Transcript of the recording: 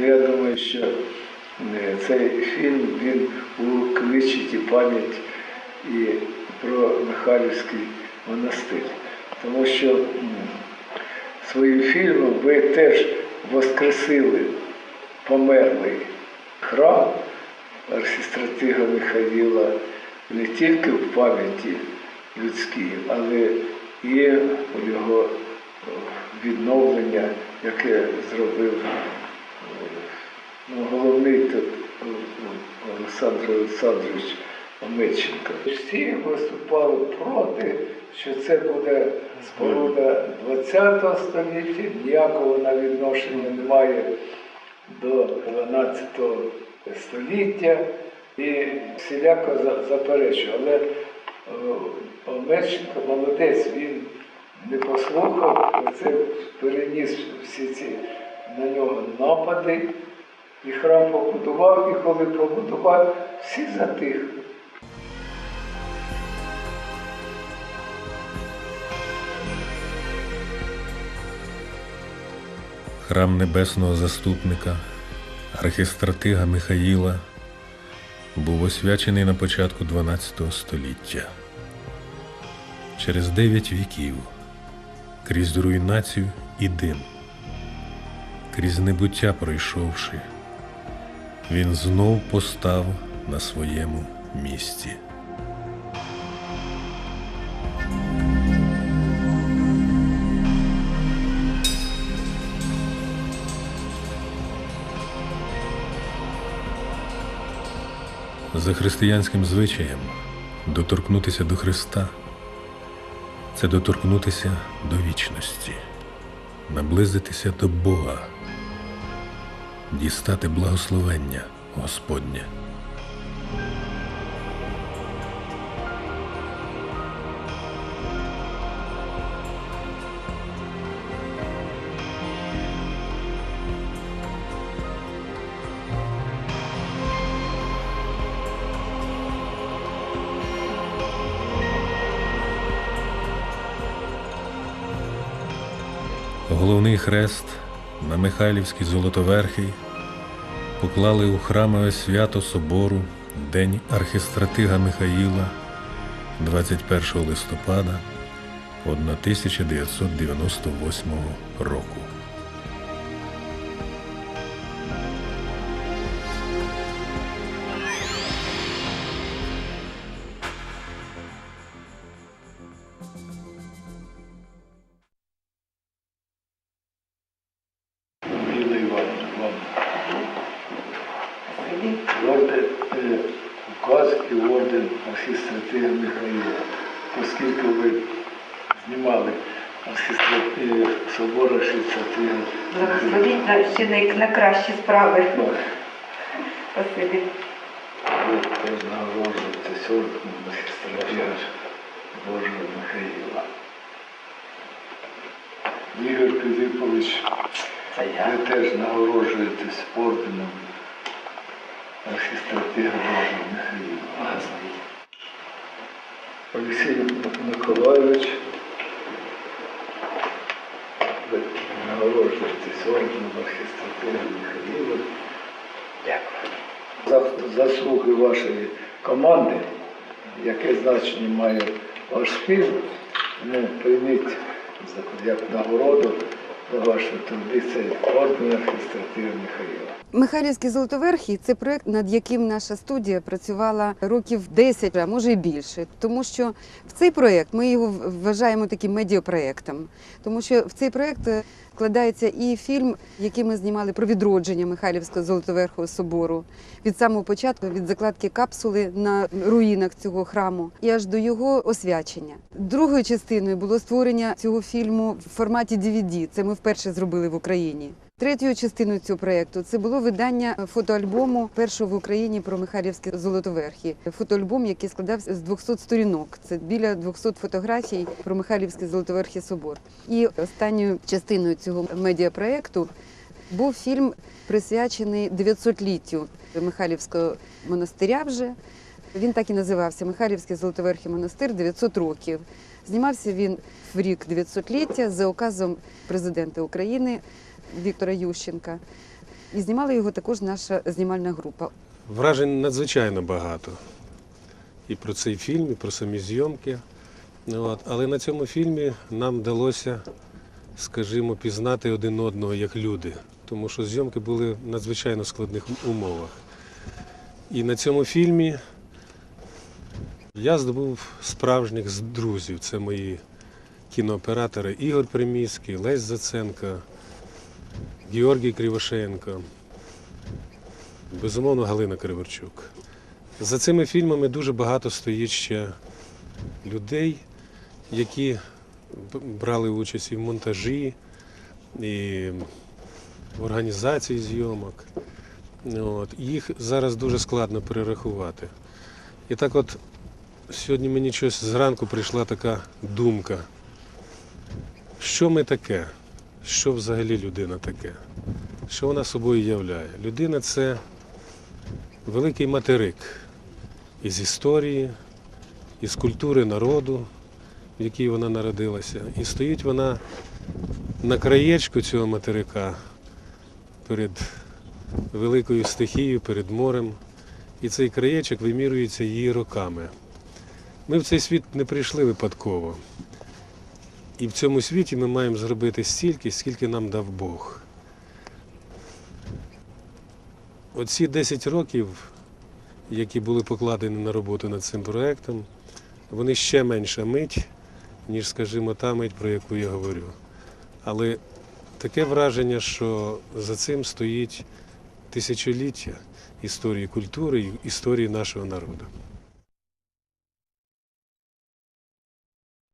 Ну, я думаю, що цей фільм він увековічить і пам'ять і про Михайлівський монастир. Тому що своїм фільмом ви теж воскресили померлий храм архістратига Михаїла не тільки в пам'яті людській, але і у його відновлення, яке зробив ну, головний тут е, Олександр Олександрович Омельченко. Всі виступали проти, що це буде споруда ХХ століття, ніякого вона відношення немає до 12 століття і всіляко за- заперечую. Але е, Омельченко молодець, він не послухав, це переніс всі ці на нього напади, і храм побудував, і коли побудував, всі затихли. Храм небесного заступника, архістратига Михаїла, був освячений на початку XII століття. Через дев'ять віків, крізь руйнацію і дим, крізь небуття пройшовши, він знов постав на своєму місці. За християнським звичаєм доторкнутися до Христа це доторкнутися до вічності, наблизитися до Бога, дістати благословення Господнє. Головний хрест на Михайлівські Золотоверхи поклали у храмове свято собору День архістратига Михаїла 21 листопада 1998 року. Ліна Івановна, вам. Орден, е, указ і орден архістратига Михаїла. Оскільки ви знімали архістратига собор архістратига Благословіть на ще на, на кращі справи. Ну, Спасибі. Ви теж нагороджуєтесь орденом архістратига Божого Михаїла. Ігор Пилипович, ви теж нагороджуєтесь орденом архістратига Божого Михаїла. Олексій Миколайович, ви нагороджуєтесь орденом архістратига Михаїла. Дякую. За заслуги вашої команди, яке значення має ваш фільм, ну, прийміть як нагороду вашу традицію орден архістратига Михаїла. Михайлівський золотоверхий це проект, над яким наша студія працювала років 10, а може і більше. Тому що в цей проект ми його вважаємо таким медіапроектом. Тому що в цей проект е, вкладається і фільм, який ми знімали про відродження Михайлівського золотоверхого собору від самого початку, від закладки капсули на руїнах цього храму і аж до його освячення. Другою частиною було створення цього фільму в форматі DVD. Це ми вперше зробили в Україні. Третьою частиною цього проєкту це було видання фотоальбому першого в Україні про Михайлівське золотоверхі. Фотоальбом, який складався з 200 сторінок. Це біля 200 фотографій про Михайлівський золотоверхий собор. І останньою частиною цього медіапроєкту був фільм присвячений 900-літтю Михайлівського монастиря. Вже він так і називався Михайлівський золотоверхий монастир 900 років. Знімався він в рік 900-ліття за указом президента України Віктора Ющенка. І знімала його також наша знімальна група. Вражень надзвичайно багато. І про цей фільм, і про самі зйомки. От. Але на цьому фільмі нам вдалося, скажімо, пізнати один одного як люди, тому що зйомки були в надзвичайно складних умовах. І на цьому фільмі я здобув справжніх друзів. Це мої кінооператори Ігор Приміський, Лесь Заценко, Георгій Кривошенко. Безумовно, Галина Криворчук. За цими фільмами дуже багато стоїть ще людей, які брали участь і в монтажі, і в організації зйомок. От. Їх зараз дуже складно перерахувати. І так от сьогодні мені щось зранку прийшла така думка. Що ми таке? Що взагалі людина таке? Що вона собою являє? Людина це великий материк із історії, із культури народу, в якій вона народилася. І стоїть вона на краєчку цього материка перед великою стихією, перед морем. І цей краєчок вимірюється її роками. Ми в цей світ не прийшли випадково. І в цьому світі ми маємо зробити стільки, скільки нам дав Бог. Оці 10 років, які були покладені на роботу над цим проєктом, вони ще менша мить, ніж, скажімо, та мить, про яку я говорю. Але таке враження, що за цим стоїть тисячоліття історії культури і історії нашого народу.